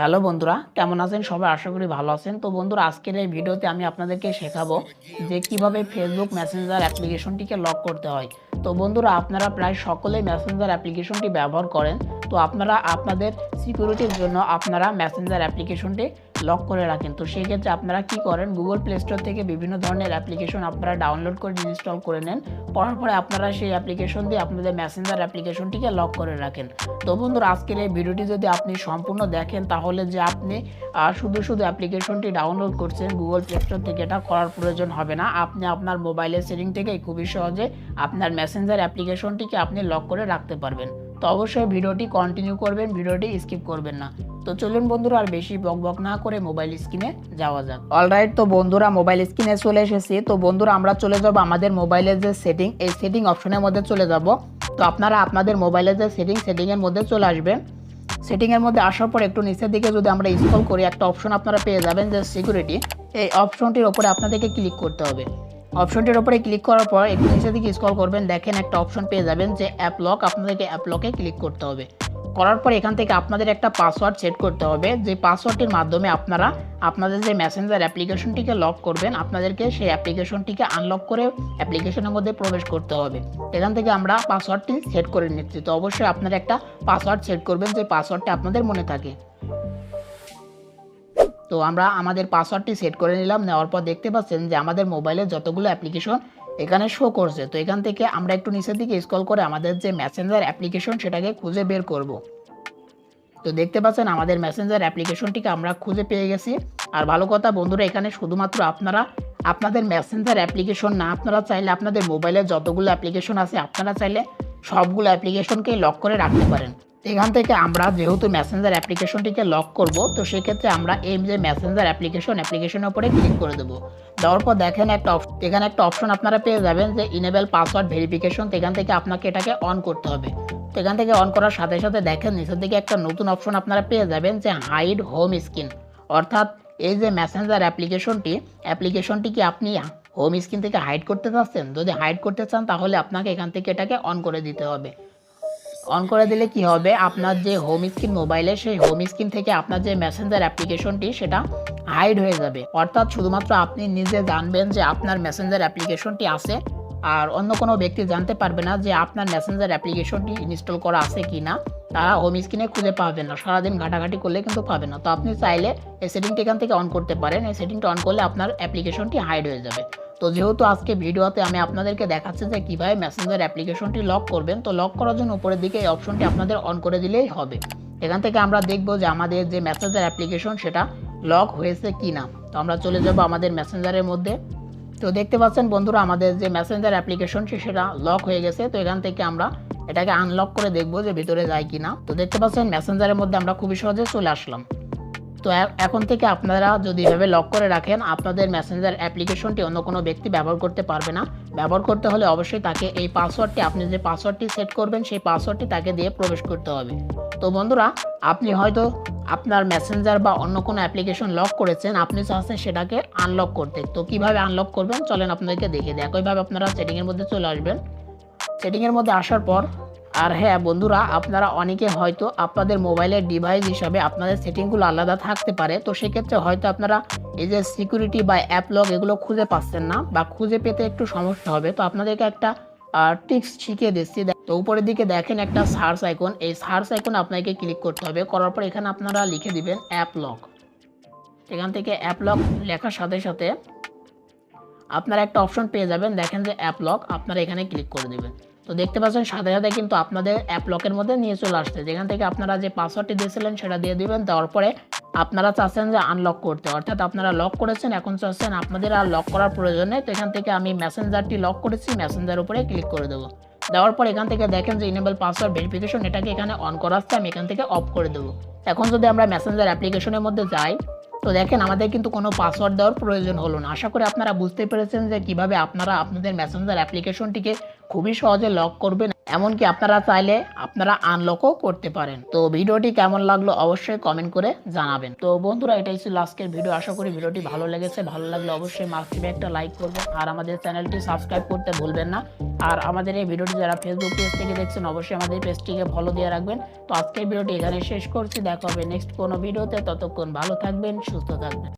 Hello বন্ধুরা, কেমন আছেন? সবাই আশা করি ভালো আছেন। তো বন্ধুরা, আজকের এই ভিডিওতে আমি আপনাদেরকে শেখাবো যে কীভাবে ফেসবুক মেসেঞ্জার অ্যাপ্লিকেশনটিকে লক করতে হয়। তো বন্ধুরা, আপনারা প্রায় সকলেই মেসেঞ্জার অ্যাপ্লিকেশনটি ব্যবহার করেন। তো আপনারা, আপনাদের সিকিউরিটির জন্য আপনারা মেসেঞ্জার অ্যাপ্লিকেশনটি লক করে রাখেন। তো সেই ক্ষেত্রে আপনারা কি করেন গুগল প্লে স্টোর থেকে বিভিন্ন ধরনের অ্যাপ্লিকেশন আপনারা ডাউনলোড করে ইনস্টল করে নেন। করার পরে আপনারা সেই অ্যাপ্লিকেশন দিয়ে আপনাদের মেসেঞ্জার অ্যাপ্লিকেশনটিকে লক করে রাখেন। তো বন্ধুরা, আজকের এই ভিডিওটি যদি আপনি সম্পূর্ণ দেখেন, তাহলে যে আপনি শুধু শুধু অ্যাপ্লিকেশনটি ডাউনলোড করছেন গুগল প্লে স্টোর থেকে, এটা করার প্রয়োজন হবে না। আপনি আপনার মোবাইলের সেটিং থেকেই খুবই সহজে আপনার মেসেঞ্জার অ্যাপ্লিকেশনটিকে আপনি লক করে রাখতে পারবেন। তো অবশ্যই ভিডিওটি কন্টিনিউ করবেন, ভিডিওটি স্কিপ করবেন না। তো চলুন বন্ধুরা, আর বেশি বক বক না করে মোবাইল স্ক্রিনে যাওয়া যাক। অলরাইট তো বন্ধুরা মোবাইল স্ক্রিনে চলে এসেছি। তো বন্ধুরা, আমরা চলে যাব আমাদের মোবাইলের যে সেটিং এই সেটিং অপশনের মধ্যে চলে যাব। তো আপনারা আপনাদের মোবাইলের যে সেটিং সেটিংয়ের মধ্যে চলে আসবেন। সেটিংয়ের মধ্যে আসার পর একটু নিচের দিকে যদি আমরা স্ক্রল করি, একটা অপশন আপনারা পেয়ে যাবেন যে সিকিউরিটি এই অপশনটির ওপরে আপনাদেরকে ক্লিক করতে হবে। অপশনটির ওপরে ক্লিক করার পর একটু নিচের দিকে স্ক্রল করবেন, দেখেন একটা অপশন পেয়ে যাবেন যে অ্যাপ লক আপনাদেরকে অ্যাপ লকে ক্লিক করতে হবে। করার পর এখান থেকে আপনাদের একটা পাসওয়ার্ড সেট করতে হবে, যে পাসওয়ার্ডটির মাধ্যমে আপনারা আপনাদের যে মেসেঞ্জার অ্যাপ্লিকেশনটিকে লক করবেন, আপনাদেরকে সেই অ্যাপ্লিকেশনটিকে আনলক করে অ্যাপ্লিকেশনের মধ্যে প্রবেশ করতে হবে। এখান থেকে আমরা পাসওয়ার্ডটি সেট করে নিচ্ছি, তো অবশ্যই আপনারা একটা পাসওয়ার্ড সেট করবেন যে পাসওয়ার্ডটি আপনাদের মনে থাকে। তো আমরা আমাদের পাসওয়ার্ডটি সেট করে নিলাম। নেওয়ার পর দেখতে পাচ্ছেন যে আমাদের মোবাইলে যতগুলো অ্যাপ্লিকেশন এখানে শো করছে। তো এখান থেকে আমরা একটু নিচের দিকে স্ক্রল করে আমাদের যে মেসেঞ্জার অ্যাপ্লিকেশন সেটাকে খুঁজে বের করব। তো দেখতে পাচ্ছেন আমাদের মেসেঞ্জার অ্যাপ্লিকেশনটিকে আমরা খুঁজে পেয়ে গেছি। আর ভালো কথা বন্ধুরা, এখানে শুধুমাত্র আপনারা, আপনাদের মেসেঞ্জার অ্যাপ্লিকেশন না, আপনারা চাইলে আপনাদের মোবাইলে যতগুলো অ্যাপ্লিকেশন আছে, আপনারা চাইলে সবগুলো অ্যাপ্লিকেশনকেই লক করে রাখতে পারেন। এখান থেকে আমরা যেহেতু মেসেঞ্জার অ্যাপ্লিকেশনটিকে লক করব, তো সেক্ষেত্রে আমরা এই যে মেসেঞ্জার অ্যাপ্লিকেশন অ্যাপ্লিকেশনের উপরে ক্লিক করে দেবো। দেওয়ার পর দেখেন একটা এখানে একটা অপশন আপনারা পেয়ে যাবেন যে ইনেবল পাসওয়ার্ড ভেরিফিকেশন তো এখান থেকে আপনাকে এটাকে অন করতে হবে। তো এখান থেকে অন করার সাথে সাথে দেখেন, নিচের দিকে একটা নতুন অপশন আপনারা পেয়ে যাবেন যে হাইড হোম স্ক্রিন অর্থাৎ এই যে মেসেঞ্জার অ্যাপ্লিকেশনটি অ্যাপ্লিকেশনটি কি আপনি হোম স্ক্রিন থেকে হাইড করতে চাচ্ছেন, যদি হাইড করতে চান তাহলে আপনাকে এখান থেকে এটাকে অন করে দিতে হবে। অন করে দিলে কি হবে? আপনার যে হোম স্ক্রিন মোবাইলে সেই হোম স্ক্রিন থেকে আপনার যে মেসেঞ্জার অ্যাপ্লিকেশনটি সেটা হাইড হয়ে যাবে। অর্থাৎ শুধুমাত্র আপনি নিজে জানবেন যে আপনার মেসেঞ্জার অ্যাপ্লিকেশনটি আছে আর অন্য কোনো ব্যক্তি জানতে পারবে না যে আপনার মেসেঞ্জার অ্যাপ্লিকেশনটি ইনস্টল করা আছে কি না তারা হোম স্ক্রিনে খুঁজে পাবেন না। সারাদিন ঘাটাঘাটি করলে কিন্তু পাবে না। তো আপনি চাইলে এই সেটিংটি এখান থেকে অন করতে পারেন। এই সেটিংটা অন করলে আপনার অ্যাপ্লিকেশনটি হাইড হয়ে যাবে। তো যেহেতু আজকে ভিডিওতে আমি আপনাদেরকে দেখাচ্ছি যে কীভাবে মেসেঞ্জার অ্যাপ্লিকেশনটি লক করবেন, তো লক করার জন্য উপরের দিকে এই অপশনটি আপনাদের অন করে দিলেই হবে। এখান থেকে আমরা দেখব যে আমাদের যে মেসেঞ্জার অ্যাপ্লিকেশন সেটা লক হয়েছে কি না তো আমরা চলে যাব আমাদের মেসেঞ্জারের মধ্যে। তো দেখতে পাচ্ছেন বন্ধুরা, আমাদের যে মেসেঞ্জার অ্যাপ্লিকেশন সেটা লক হয়ে গেছে। তো এখান থেকে আমরা এটাকে আনলক করে দেখব যে ভিতরে যায় কি না তো দেখতে পাচ্ছেন মেসেঞ্জারের মধ্যে আমরা খুবই সহজে চলে আসলাম। তো এখন থেকে আপনারা যদি এভাবে লক করে রাখেন, আপনাদের মেসেঞ্জার অ্যাপ্লিকেশনটি অন্য কোনো ব্যক্তি ব্যবহার করতে পারবে না। ব্যবহার করতে হলে অবশ্যই তাকে এই পাসওয়ার্ডটি আপনি যে পাসওয়ার্ডটি সেট করবেন, সেই পাসওয়ার্ডটি তাকে দিয়ে প্রবেশ করতে হবে। তো বন্ধুরা, আপনি হয়তো আপনার মেসেঞ্জার বা অন্য কোনো অ্যাপ্লিকেশন লক করেছেন, আপনি চাচ্ছেন সেটাকে আনলক করতে। তো কীভাবে আনলক করবেন? চলেন আপনাদেরকে দেখে দিই। একইভাবে আপনারা সেটিংয়ের মধ্যে চলে আসবেন। সেটিংয়ের মধ্যে আসার পর, আর হ্যাঁ বন্ধুরা, আপনারা অনেকে হয়তো আপনাদের মোবাইলের ডিভাইস হিসাবে আপনাদের সেটিংগুলো আলাদা থাকতে পারে। তো সেক্ষেত্রে হয়তো আপনারা এই যে সিকিউরিটি বা অ্যাপ লগ এগুলো খুঁজে পাচ্ছেন না বা খুঁজে পেতে একটু সমস্যা হবে। তো আপনাদেরকে একটা টিপস শিখিয়ে দিচ্ছি। তো উপরের দিকে দেখেন একটা সার্চ আইকন এই সার্চ আইকন আপনাকে ক্লিক করতে হবে। করার পর এখানে আপনারা লিখে দিবেন অ্যাপ লক এখান থেকে অ্যাপ লক লেখার সাথে সাথে আপনারা একটা অপশন পেয়ে যাবেন। দেখেন যে অ্যাপ লক আপনারা এখানে ক্লিক করে দেবেন। তো দেখতে পাচ্ছেন, সাথে সাথে কিন্তু আপনাদের অ্যাপ লকের মধ্যে নিয়ে চলে আসছে। যেখান থেকে আপনারা যে পাসওয়ার্ডটি দিয়েছিলেন, সেটা দিয়ে দিবেন। দেওয়ার পরে আপনারা চাচ্ছেন যে আনলক করতে। অর্থাৎ আপনারা লক করেছেন, এখন চাচ্ছেন আপনাদের আর লক করার প্রয়োজন নেই। তো এখান থেকে আমি মেসেঞ্জারটি লক করেছি মেসেঞ্জার উপরে ক্লিক করে দেবো। দেওয়ার পর এখান থেকে দেখেন যে ইনেবল পাসওয়ার্ড ভেরিফিকেশন এটাকে এখানে অন করা আছে আমি এখান থেকে অফ করে দেবো। এখন যদি আমরা মেসেঞ্জার অ্যাপ্লিকেশনের মধ্যে যাই, তো দেখেন আমাদের কিন্তু কোনো পাসওয়ার্ড দেওয়ার প্রয়োজন হলো না। আশা করি আপনারা বুঝতে পেরেছেন যে কীভাবে আপনারা আপনাদের মেসেঞ্জার অ্যাপ্লিকেশনটিকে খুবই সহজে লক করবেন, এমনকি আপনারা চাইলে আপনারা আনলকও করতে পারেন। তো ভিডিওটি কেমন লাগল অবশ্যই কমেন্ট করে জানাবেন। তো বন্ধুরা, এটাই ছিল আজকের ভিডিও। আশা করি ভিডিওটি ভালো লেগেছে। ভালো লাগলে অবশ্যই মাস্টিভে একটা লাইক করবেন। আর আমাদের চ্যানেলটি সাবস্ক্রাইব করতে ভুলবেন না। আর আমাদের এই ভিডিওটি যারা ফেসবুক পেজ থেকে দেখছেন, অবশ্যই আমাদের পেজটিকে ফলো দিয়ে রাখবেন। তো আজকের ভিডিওটি এখানে শেষ করছি। দেখা হবে নেক্সট কোনো ভিডিওতে। ততক্ষণ ভালো থাকবেন, সুস্থ থাকবেন।